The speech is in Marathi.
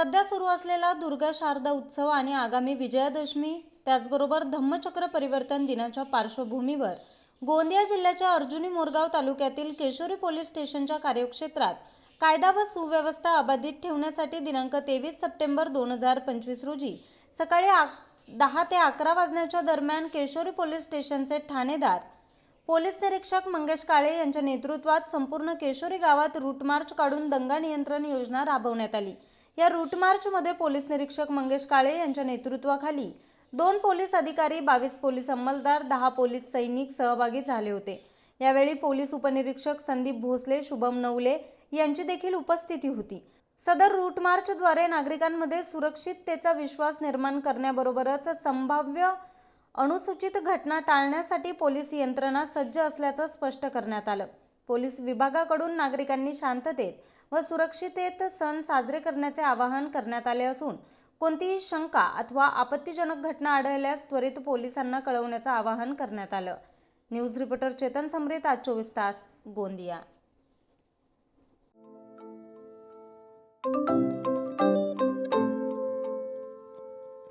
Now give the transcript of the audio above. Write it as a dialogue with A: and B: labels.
A: सध्या सुरू असलेला दुर्गा शारदा उत्सव आणि आगामी विजयादशमी त्याचबरोबर धम्मचक्र परिवर्तन दिनाच्या पार्श्वभूमीवर गोंदिया जिल्ह्याच्या अर्जुनी मोरगाव तालुक्यातील केशोरी पोलीस स्टेशनच्या कार्यक्षेत्रात कायदा व सुव्यवस्था अबाधित ठेवण्यासाठी दिनांक तेवीस सप्टेंबर दोन हजार पंचवीस रोजी सकाळी आक- दहा ते अकरा वाजण्याच्या दरम्यान केशोरी पोलीस स्टेशनचे ठाणेदार पोलीस निरीक्षक मंगेश काळे यांच्या नेतृत्वात संपूर्ण केशोरी गावात रूट मार्च काढून दंगा नियंत्रण योजना राबवण्यात आली. या रूट मार्चमध्ये पोलीस निरीक्षक मंगेश काळे यांच्या नेतृत्वाखाली दोन पोलीस अधिकारी बावीस पोलीस अंमलदार दहा पोलीस सैनिक सहभागी झाले होते. यावेळी पोलीस उपनिरीक्षक संदीप भोसले शुभम नवले यांची देखील उपस्थिती होती. सदर रूट मार्चद्वारे नागरिकांमध्ये सुरक्षिततेचा विश्वास निर्माण करण्याबरोबरच संभाव्य अनुसूचित घटना टाळण्यासाठी पोलीस यंत्रणा सज्ज असल्याचं स्पष्ट करण्यात आलं. पोलीस विभागाकडून नागरिकांनी शांततेत व सुरक्षितेत सण साजरे करण्याचे आवाहन करण्यात आले असून कोणतीही शंका अथवा आपत्तीजनक घटना आढळल्यास त्वरित पोलिसांना कळवण्याचं आवाहन करण्यात आलं. न्यूज रिपोर्टर चेतन समरीत आज चोवीस तास गोंदिया.